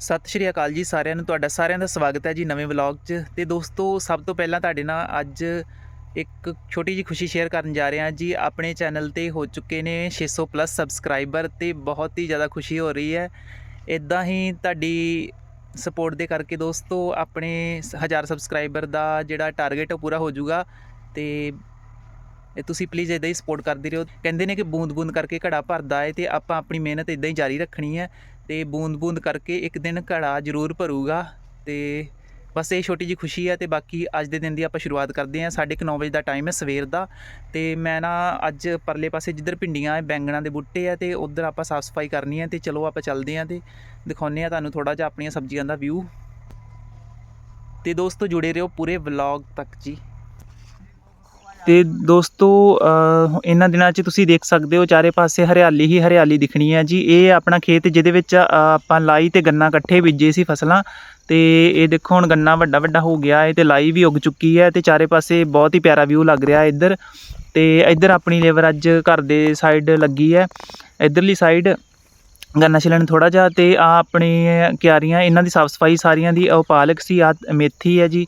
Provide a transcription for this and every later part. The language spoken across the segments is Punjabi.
ਸਤਿ ਸ਼੍ਰੀ ਅਕਾਲ ਜੀ ਸਾਰਿਆਂ ਨੂੰ, ਤੁਹਾਡਾ ਸਾਰਿਆਂ ਦਾ ਸਵਾਗਤ ਹੈ ਜੀ ਨਵੇਂ ਵਲੌਗ 'ਚ। ਤੇ ਦੋਸਤੋ, ਸਭ ਤੋਂ ਪਹਿਲਾਂ ਤੁਹਾਡੇ ਨਾਲ ਅੱਜ ਇੱਕ ਛੋਟੀ ਜੀ ਖੁਸ਼ੀ ਸ਼ੇਅਰ ਕਰਨ ਜਾ ਰਹੇ ਹਾਂ ਜੀ। ਆਪਣੇ ਚੈਨਲ ਤੇ ਹੋ ਚੁੱਕੇ ਨੇ 600 ਪਲੱਸ ਸਬਸਕ੍ਰਾਈਬਰ ਤੇ ਬਹੁਤ ਹੀ ਜ਼ਿਆਦਾ ਖੁਸ਼ੀ ਹੋ ਰਹੀ ਹੈ। ਇਦਾਂ ਹੀ ਤੁਹਾਡੀ ਸਪੋਰਟ ਦੇ ਕਰਕੇ ਦੋਸਤੋ, ਆਪਣੇ 1000 ਸਬਸਕ੍ਰਾਈਬਰ ਦਾ ਜਿਹੜਾ ਟਾਰਗੇਟ ਉਹ ਪੂਰਾ ਹੋ ਜਾਊਗਾ। ਤੇ ਤੁਸੀਂ ਪਲੀਜ਼ ਇਦਾਂ ਹੀ ਸਪੋਰਟ ਕਰਦੇ ਰਹੋ। ਕਹਿੰਦੇ ਨੇ ਕਿ ਬੂੰਦ-ਬੂੰਦ ਕਰਕੇ ਘੜਾ ਭਰਦਾ ਹੈ ਤੇ ਆਪਾਂ ਆਪਣੀ ਮਿਹਨਤ ਇਦਾਂ ਹੀ ਜਾਰੀ ਰੱਖਣੀ ਹੈ। ਤੇ ਬੂੰਦ-ਬੂੰਦ ਕਰਕੇ ਇੱਕ ਦਿਨ ਘੜਾ ਜ਼ਰੂਰ ਭਰੂਗਾ ਤੇ ਬਸ ਇਹ ਛੋਟੀ ਜੀ ਖੁਸ਼ੀ ਹੈ ਤੇ ਬਾਕੀ ਅੱਜ ਦੇ ਦਿਨ ਦੀ ਆਪਾਂ ਸ਼ੁਰੂਆਤ ਕਰਦੇ ਹਾਂ। 9:30 ਵਜੇ ਦਾ ਟਾਈਮ ਹੈ ਸਵੇਰ ਦਾ ਤੇ ਮੈਂ ਨਾ ਅੱਜ ਪਰਲੇ ਪਾਸੇ ਜਿੱਧਰ ਭਿੰਡੀਆਂ, ਬੈਂਗਣਾ ਦੇ ਬੂਟੇ ਆ ਤੇ ਉਧਰ ਆਪਾਂ ਸਾਫ਼ ਸਫ਼ਾਈ ਕਰਨੀ ਹੈ ਤੇ ਚਲੋ ਆਪਾਂ ਚੱਲਦੇ ਹਾਂ ਤੇ ਦਿਖਾਉਂਦੇ ਹਾਂ ਤੁਹਾਨੂੰ ਥੋੜਾ ਜਿਹਾ ਆਪਣੀਆਂ ਸਬਜ਼ੀਆਂ ਦਾ ਵਿਊ ਤੇ ਦੋਸਤੋ ਜੁੜੇ ਰਹੋ ਪੂਰੇ ਵਲੌਗ ਤੱਕ ਜੀ। ਅਤੇ ਦੋਸਤੋ ਇਹਨਾਂ ਦਿਨਾਂ 'ਚ ਤੁਸੀਂ ਦੇਖ ਸਕਦੇ ਹੋ ਚਾਰੇ ਪਾਸੇ ਹਰਿਆਲੀ ਹੀ ਹਰਿਆਲੀ ਦਿਖਣੀ ਹੈ ਜੀ। ਇਹ ਆਪਣਾ ਖੇਤ ਜਿਹਦੇ ਵਿੱਚ ਆਪਾਂ ਲਾਈ ਤੇ ਗੰਨਾ ਇਕੱਠੇ ਬੀਜੇ ਸੀ ਫਸਲਾਂ। ਤੇ ਇਹ ਦੇਖੋ ਹੁਣ ਗੰਨਾ ਵੱਡਾ ਵੱਡਾ ਹੋ ਗਿਆ ਹੈ ਤੇ ਲਾਈ ਵੀ ਉੱਗ ਚੁੱਕੀ ਹੈ ਤੇ ਚਾਰੇ ਪਾਸੇ ਬਹੁਤ ਹੀ ਪਿਆਰਾ ਵਿਊ ਲੱਗ ਰਿਹਾ ਹੈ ਇੱਧਰ। ਤੇ ਇੱਧਰ ਆਪਣੀ ਲੇਬਰ ਅੱਜ ਘਰ ਦੇ ਸਾਈਡ ਲੱਗੀ ਹੈ। ਇੱਧਰਲੀ ਸਾਈਡ ਗੰਨਾ ਛਿਲਣ ਥੋੜਾ ਜਿਹਾ ਤੇ ਆ ਆਪਣੇ ਕਿਆਰੀਆਂ, ਇਹਨਾਂ ਦੀ ਸਾਫ਼ ਸਫ਼ਾਈ ਸਾਰੀਆਂ ਦੀ, ਉਹ ਪਾਲਕ ਸੀ ਆ ਮੇਥੀ ਹੈ ਜੀ।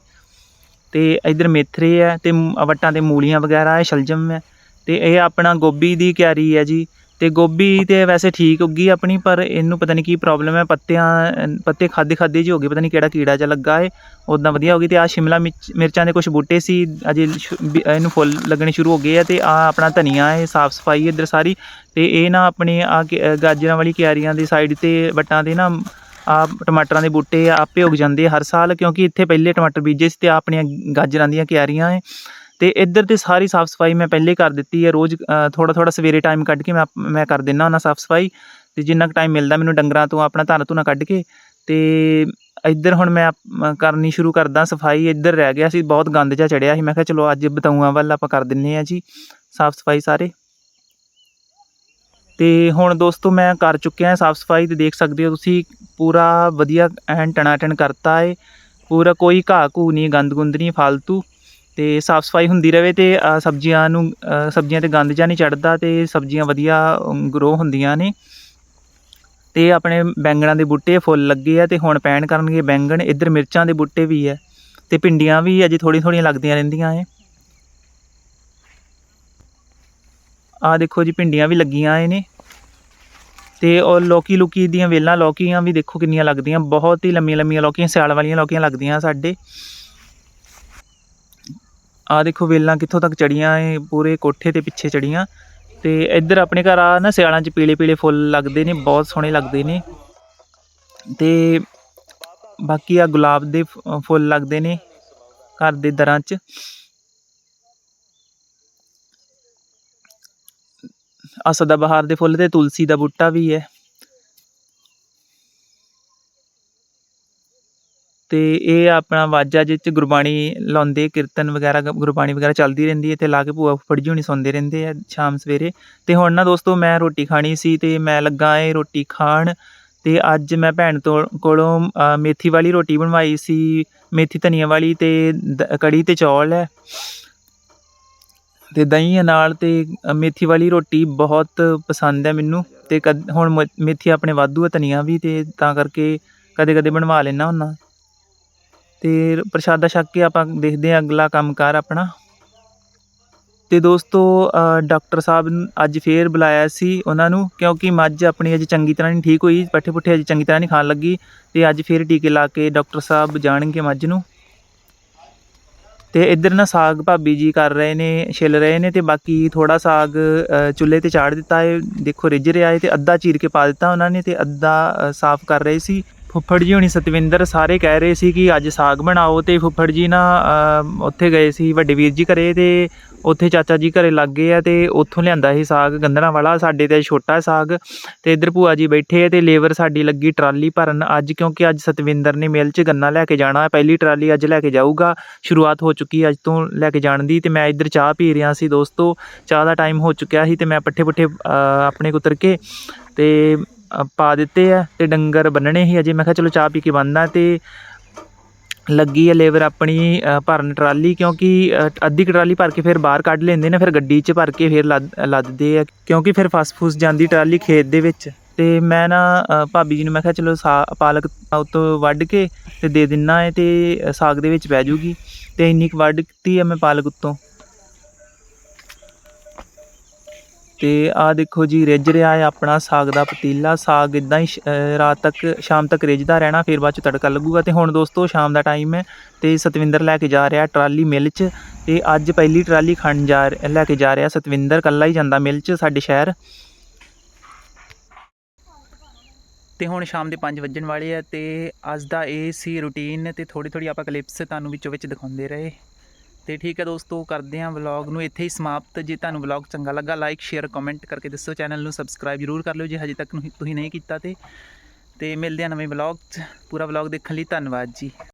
ਅਤੇ ਇੱਧਰ ਮੇਥਰੇ ਹੈ ਅਤੇ ਵੱਟਾਂ ਤੇ ਮੂਲੀਆਂ ਵਗੈਰਾ ਹੈ ਸ਼ਲਜਮ ਹੈ ਅਤੇ ਇਹ ਆਪਣਾ ਗੋਭੀ ਦੀ ਕਿਆਰੀ ਹੈ ਜੀ। ਅਤੇ ਗੋਭੀ ਤਾਂ ਵੈਸੇ ਠੀਕ ਉੱਗੀ ਆਪਣੀ, ਪਰ ਇਹਨੂੰ ਪਤਾ ਨਹੀਂ ਕੀ ਪ੍ਰੋਬਲਮ ਹੈ ਪੱਤਿਆਂ, ਪੱਤੇ ਖਾਧੇ ਖਾਧੇ ਜਿਹੇ ਹੋ ਗਏ, ਪਤਾ ਨਹੀਂ ਕਿਹੜਾ ਕੀੜਾ ਜਿਹਾ ਲੱਗਾ ਹੈ ਉੱਦਾਂ ਵਧੀਆ ਹੋ ਗਈ ਅਤੇ ਆਹ ਸ਼ਿਮਲਾ ਮਿਰਚ- ਮਿਰਚਾਂ ਦੇ ਕੁਝ ਬੂਟੇ ਸੀ। ਅਜੇ ਇਹਨੂੰ ਫੁੱਲ ਲੱਗਣੇ ਸ਼ੁਰੂ ਹੋ ਗਏ ਆ ਅਤੇ ਆਹ ਆਪਣਾ ਧਨੀਆ ਹੈ ਸਾਫ਼ ਸਫ਼ਾਈ ਇੱਧਰ ਸਾਰੀ। ਅਤੇ ਇਹ ਨਾ ਆਪਣੇ ਆ ਗਾਜਰਾਂ ਵਾਲੀ ਕਿਆਰੀਆਂ ਦੀ ਸਾਈਡ ਤੇ ਵੱਟਾਂ ਦੇ ਨਾ ਆ ਟਮਾਟਰਾਂ ਦੇ ਬੂਟੇ ਆ, ਆਪੇ ਉਗ ਜਾਂਦੇ ਆ ਹਰ ਸਾਲ ਕਿਉਂਕਿ ਇੱਥੇ ਪਹਿਲੇ ਟਮਾਟਰ ਬੀਜੇ ਸੀ ਤੇ ਆਪਣੀਆਂ ਗਾਜਰਾਂ ਦੀਆਂ ਕਿਆਰੀਆਂ ਹੈ ਤੇ ਇੱਧਰ ਤੇ ਸਾਰੀ ਸਾਫ਼ ਸਫ਼ਾਈ ਮੈਂ ਪਹਿਲੇ ਕਰ ਦਿੱਤੀ ਹੈ ਰੋਜ਼ ਥੋੜਾ ਥੋੜਾ ਸਵੇਰੇ ਟਾਈਮ ਕੱਢ ਕੇ ਮੈਂ ਮੈਂ ਕਰ ਦਿੰਦਾ ਉਹਨਾਂ ਸਾਫ਼ ਸਫ਼ਾਈ। ਤੇ ਜਿੰਨਾ ਕੁ ਟਾਈਮ ਮਿਲਦਾ ਮੈਨੂੰ ਡੰਗਰਾਂ ਤੋਂ ਆਪਣਾ ਧਨ ਧੁਨਾ ਕੱਢ ਕੇ ਤੇ ਇੱਧਰ ਹੁਣ ਮੈਂ ਕਰਨੀ ਸ਼ੁਰੂ ਕਰਦਾ ਸਫ਼ਾਈ ਇੱਧਰ ਰਹਿ ਗਿਆ ਸੀ ਬਹੁਤ ਗੰਦ ਜਿਹਾ ਚੜਿਆ ਸੀ ਮੈਂ ਕਿਹਾ ਚਲੋ ਅੱਜ ਬਤਾਊਆਂ ਵੱਲ ਆਪਾਂ ਕਰ ਦਿੰਨੇ ਆ ਜੀ ਸਾਫ਼ ਸਫ਼ਾਈ ਸਾਰੇ। ਤੇ ਹੁਣ ਦੋਸਤੋ ਮੈਂ ਕਰ ਚੁੱਕਿਆ ਸਾਫ਼ ਸਫ਼ਾਈ ਤੇ ਦੇਖ ਸਕਦੇ ਹੋ ਤੁਸੀਂ, ਪੂਰਾ ਵਧੀਆ ਐਨ ਟਣਾਟਣ ਕਰਤਾ ਹੈ ਪੂਰਾ ਕੋਈ ਘਾਹ ਘੂ ਨਹੀਂ, ਗੰਦ ਗੁੰਦ ਨਹੀਂ ਫालतू ਤੇ ਸਾਫ਼ ਸਫ਼ਾਈ ਹੁੰਦੀ ਰਹੇ ਤੇ ਸਬਜ਼ੀਆਂ ਨੂੰ ਸਬਜ਼ੀਆਂ ਤੇ ਗੰਦ ਜਾਂ ਨਹੀਂ ਚੜਦਾ ਤੇ ਸਬਜ਼ੀਆਂ ਵਧੀਆ ਗਰੋ ਹੁੰਦੀਆਂ ਨੇ। ਤੇ ਆਪਣੇ ਬੈਂਗਣਾਂ ਦੇ ਬੂਟੇ ਫੁੱਲ ਲੱਗੇ ਆ ਤੇ ਹੁਣ ਪੈਣ ਕਰਨਗੇ ਬੈਂਗਣ। ਇੱਧਰ ਮਿਰਚਾਂ ਦੇ ਬੂਟੇ ਵੀ ਹੈ ਤੇ ਭਿੰਡੀਆਂ ਵੀ ਅਜੇ ਥੋੜ੍ਹੀਆਂ ਥੋੜ੍ਹੀਆਂ ਲੱਗਦੀਆਂ ਰਹਿੰਦੀਆਂ ਏ ਆ ਦੇਖੋ ਜੀ, ਭਿੰਡੀਆਂ ਵੀ ਲੱਗੀਆਂ ਆਏ ਨੇ। ਤੇ ਉਹ ਲੌਕੀ ਲੁਕੀ ਦੀਆਂ ਵੇਲਾਂ, ਲੌਕੀਆਂ ਵੀ ਦੇਖੋ ਕਿੰਨੀਆਂ ਲੱਗਦੀਆਂ। ਬਹੁਤ ਹੀ ਲੰਮੀਆਂ ਲੰਮੀਆਂ ਲੌਕੀਆਂ, ਸਿਆਲ ਵਾਲੀਆਂ ਲੌਕੀਆਂ ਲੱਗਦੀਆਂ ਸਾਡੇ। ਆ ਦੇਖੋ, ਵੇਲਾਂ ਕਿੱਥੋਂ ਤੱਕ ਚੜੀਆਂ ਏ ਪੂਰੇ ਕੋਠੇ ਤੇ ਪਿੱਛੇ ਚੜੀਆਂ ਤੇ ਇੱਧਰ ਆਪਣੇ ਘਰ ਆ ਨਾ ਸਿਆਲਾਂ 'ਚ ਪੀਲੇ ਪੀਲੇ ਫੁੱਲ ਲੱਗਦੇ ਨੇ, ਬਹੁਤ ਸੋਹਣੇ ਲੱਗਦੇ ਨੇ। ਤੇ ਬਾਕੀ ਆ ਗੁਲਾਬ ਦੇ ਫੁੱਲ ਲੱਗਦੇ ਨੇ ਘਰ ਦੇ ਦਰਾਂ 'ਚ। ਆ ਸਦਾਬਹਾਰ ਦੇ ਫੁੱਲ ਤੇ ਤੁਲਸੀ ਦਾ ਬੂਟਾ ਵੀ ਹੈ। ਤੇ ਇਹ ਆਪਣਾ ਵਾਜਾ ਜਿਹ 'ਚ ਗੁਰਬਾਣੀ ਲਾਉਂਦੇ, ਕੀਰਤਨ ਵਗੈਰਾ, ਗੁਰਬਾਣੀ ਵਗੈਰਾ ਚੱਲਦੀ ਰਹਿੰਦੀ ਹੈ ਤੇ ਲਾ ਕੇ ਭੂਆ ਫੁੱਫੜ ਜੀ ਹੁਣੀ ਸੌਂਦੇ ਰਹਿੰਦੇ ਆ ਸ਼ਾਮ ਸਵੇਰੇ। ਤੇ ਹੁਣ ਨਾ ਦੋਸਤੋ ਮੈਂ ਰੋਟੀ ਖਾਣੀ ਸੀ ਤੇ ਮੈਂ ਲੱਗਾ ਏ ਰੋਟੀ ਖਾਣ ਤੇ ਅੱਜ ਮੈਂ ਭੈਣ ਤੋਂ ਕੋਲੋਂ ਮੇਥੀ ਵਾਲੀ ਰੋਟੀ ਬਣਵਾਈ ਸੀ, ਮੇਥੀ ਧਨੀਆ ਵਾਲੀ ਤੇ ਦ- ਕੜੀ ਤੇ ਚੌਲ ਹੈ। ਅਤੇ ਦਹੀਂ ਨਾਲ ਅਤੇ ਮੇਥੀ ਵਾਲੀ ਰੋਟੀ ਬਹੁਤ ਪਸੰਦ ਹੈ ਮੈਨੂੰ ਅਤੇ ਕਦ, ਹੁਣ ਮ- ਮੇਥੀ ਆਪਣੇ ਵਾਧੂ ਹੈ ਧਨੀਆ ਵੀ ਅਤੇ ਤਾਂ ਕਰਕੇ ਕਦੇ ਕਦੇ ਬਣਵਾ ਲੈਂਦਾ ਹੁੰਦਾ ਅਤੇ ਪ੍ਰਸ਼ਾਦਾ ਛਕ ਕੇ ਆਪਾਂ ਦੇਖਦੇ ਹਾਂ ਅਗਲਾ ਕੰਮ ਕਾਰ ਆਪਣਾ। ਅਤੇ ਦੋਸਤੋ ਡਾਕਟਰ ਸਾਹਿਬ ਅੱਜ ਫੇਰ ਬੁਲਾਇਆ ਸੀ ਉਹਨਾਂ ਨੂੰ ਕਿਉਂਕਿ ਮੱਝ ਆਪਣੀ ਅਜੇ ਚੰਗੀ ਤਰ੍ਹਾਂ ਨਹੀਂ ਠੀਕ ਹੋਈ ਪੱਠੇ ਪੁੱਠੇ ਅਜੇ ਚੰਗੀ ਤਰ੍ਹਾਂ ਨਹੀਂ ਖਾਣ ਲੱਗੀ ਅਤੇ ਅੱਜ ਫੇਰ ਟੀਕੇ ਲਾ ਕੇ ਡਾਕਟਰ ਸਾਹਿਬ ਜਾਣਗੇ ਮੱਝ ਨੂੰ। ਤੇ ਇੱਧਰ ਨਾ ਸਾਗ ਭਾਬੀ ਜੀ ਕਰ ਰਹੇ ਨੇ, ਛਿਲ ਰਹੇ ਨੇ ਤੇ ਬਾਕੀ ਥੋੜਾ ਸਾਗ ਚੁੱਲ੍ਹੇ ਤੇ ਚਾੜ ਦਿੱਤਾ ਹੈ ਦੇਖੋ ਰਿੱਝ ਰਿਹਾ ਹੈ ਤੇ ਅੱਧਾ ਚੀਰ ਕੇ ਪਾ ਦਿੱਤਾ ਉਹਨਾਂ ਨੇ ਤੇ ਅੱਧਾ ਸਾਫ਼ ਕਰ ਰਹੇ ਸੀ। ਫੁੱਫੜ ਜੀ ਹੁਣੀ ਸਤਵਿੰਦਰ ਸਾਰੇ ਕਹਿ ਰਹੇ ਸੀ ਕਿ ਅੱਜ ਸਾਗ ਬਣਾਓ ਤੇ ਫੁੱਫੜ ਜੀ ਨਾ ਉੱਥੇ ਗਏ ਸੀ, ਵੱਡੇ ਵੀਰ ਜੀ ਘਰੇ ਤੇ ਉੱਥੇ ਚਾਚਾ ਜੀ ਘਰੇ ਲੱਗ ਗਏ ਆ ਤੇ ਉੱਥੋਂ ਲਿਆਂਦਾ ਸੀ ਸਾਗ ਗੰਦਣਾ ਵਾਲਾ, ਸਾਡੇ ਤੇ ਛੋਟਾ ਸਾਗ ਤੇ ਇੱਧਰ ਭੂਆ ਜੀ ਬੈਠੇ ਆ ਤੇ ਲੇਬਰ ਸਾਡੀ ਲੱਗੀ ਟਰਾਲੀ ਭਰਨ। ਅੱਜ ਕਿਉਂਕਿ ਅੱਜ ਸਤਵਿੰਦਰ ਨੇ ਮਿਲ 'ਚ ਗੰਨਾ ਲੈ ਕੇ ਜਾਣਾ ਹੈ ਪਹਿਲੀ ਟਰਾਲੀ ਅੱਜ ਲੈ ਕੇ ਜਾਊਗਾ, ਸ਼ੁਰੂਆਤ ਹੋ ਚੁੱਕੀ ਅੱਜ ਤੋਂ ਲੈ ਕੇ ਜਾਣ ਦੀ ਤੇ ਮੈਂ ਇੱਧਰ ਚਾਹ ਪੀ ਰਿਹਾ ਸੀ ਦੋਸਤੋ, ਚਾਹ ਦਾ ਟਾਈਮ ਹੋ ਚੁੱਕਿਆ ਸੀ ਤੇ ਮੈਂ ਪੱਠੇ ਪੁੱਠੇ ਆਪਣੇ ਕੁਤਰ ਕੇ ਤੇ ਪਾ ਦਿੱਤੇ ਆ ਤੇ ਡੰਗਰ ਬੰਨਣੇ ਹੀ ਅਜੇ। ਮੈਂ ਕਿਹਾ ਚਲੋ ਚਾਹ ਪੀ ਕੇ ਬੰਨਦਾ ਤੇ ਲੱਗੀ ਹੈ ਲੇਬਰ ਆਪਣੀ ਭਰਨ ਟਰਾਲੀ ਕਿਉਂਕਿ ਅੱਧੀ ਕੁ ਟਰਾਲੀ ਭਰ ਕੇ ਫਿਰ ਬਾਹਰ ਕੱਢ ਲੈਂਦੇ ਨੇ, ਫਿਰ ਗੱਡੀ 'ਚ ਭਰ ਕੇ ਫਿਰ ਲੱਦ, ਲੱਦਦੇ ਆ ਕਿਉਂਕਿ ਫਿਰ ਫਸ ਫੁਸ ਜਾਂਦੀ ਟਰਾਲੀ ਖੇਤ ਦੇ ਵਿੱਚ। ਤੇ ਮੈਂ ਨਾ ਭਾਬੀ ਜੀ ਨੂੰ ਮੈਂ ਕਿਹਾ ਚਲੋ ਸਾ, ਪਾਲਕ ਉਤੋਂ ਵੱਢ ਕੇ ਤੇ ਦੇ ਦਿੰਨਾ ਹੈ ਤੇ ਸਾਗ ਦੇ ਵਿੱਚ ਪੈ ਜੂਗੀ। ਤੇ ਇੰਨੀ ਕੁ ਵੱਢਤੀ ਆ ਮੈਂ ਪਾਲਕ ਉੱਤੋਂ। ਤੇ ਆ ਦੇਖੋ ਜੀ, ਰਿੱਝ ਰਿਹਾ ਹੈ ਆਪਣਾ ਸਾਗ ਦਾ ਪਤੀਲਾ। ਸਾਗ ਇਦਾਂ ਹੀ ਸ਼- ਰਾਤ ਤੱਕ, ਸ਼ਾਮ ਤੱਕ ਰਿੱਝਦਾ ਰਹਿਣਾ, ਫਿਰ ਬਾਅਦ ਚ ਤੜਕਾ ਲੱਗੂਗਾ। ਤੇ ਹੁਣ ਦੋਸਤੋ, ਸ਼ਾਮ ਦਾ ਟਾਈਮ ਹੈ ਤੇ ਸਤਵਿੰਦਰ ਲੈ ਕੇ ਜਾ ਰਿਹਾ ਟਰਾਲੀ ਮਿਲ ਚ। ਤੇ ਅੱਜ ਪਹਿਲੀ ਟਰਾਲੀ ਖਣ ਜਾ ਲੈ ਕੇ ਜਾ ਰਿਹਾ ਸਤਵਿੰਦਰ ਕੱਲਾ ਹੀ ਜਾਂਦਾ ਮਿਲ ਚ ਸਾਡੇ ਸ਼ਹਿਰ। ਤੇ ਹੁਣ ਸ਼ਾਮ ਦੇ 5 ਵੱਜਣ ਵਾਲੇ ਆ ਤੇ ਅੱਜ ਦਾ ਇਹ ਸੀ ਰੁਟੀਨ ਤੇ ਥੋੜੀ ਥੋੜੀ ਆਪਾਂ ਕਲਿੱਪਸ ਤੁਹਾਨੂੰ ਵਿੱਚੋਂ ਵਿੱਚ ਦਿਖਾਉਂਦੇ ਰਹੇ। ਤੇ ਠੀਕ ਹੈ ਦੋਸਤੋ, ਕਰਦੇ ਹਾਂ ਵਲੌਗ ਨੂੰ ਇੱਥੇ ਹੀ ਸਮਾਪਤ। ਜੇ ਤੁਹਾਨੂੰ ਵਲੌਗ ਚੰਗਾ ਲੱਗਾ ਲਾਈਕ ਸ਼ੇਅਰ ਕਮੈਂਟ ਕਰਕੇ ਦੱਸੋ ਚੈਨਲ ਨੂੰ ਸਬਸਕ੍ਰਾਈਬ ਜਰੂਰ ਕਰ ਲਿਓ, ਜੇ ਹਜੇ ਤੱਕ ਤੁਸੀਂ ਨਹੀਂ ਕੀਤਾ ਤੇ। ਤੇ ਮਿਲਦੇ ਹਾਂ ਨਵੇਂ ਵਲੌਗ 'ਚ। ਪੂਰਾ ਵਲੌਗ ਦੇਖਣ ਲਈ ਧੰਨਵਾਦ ਜੀ।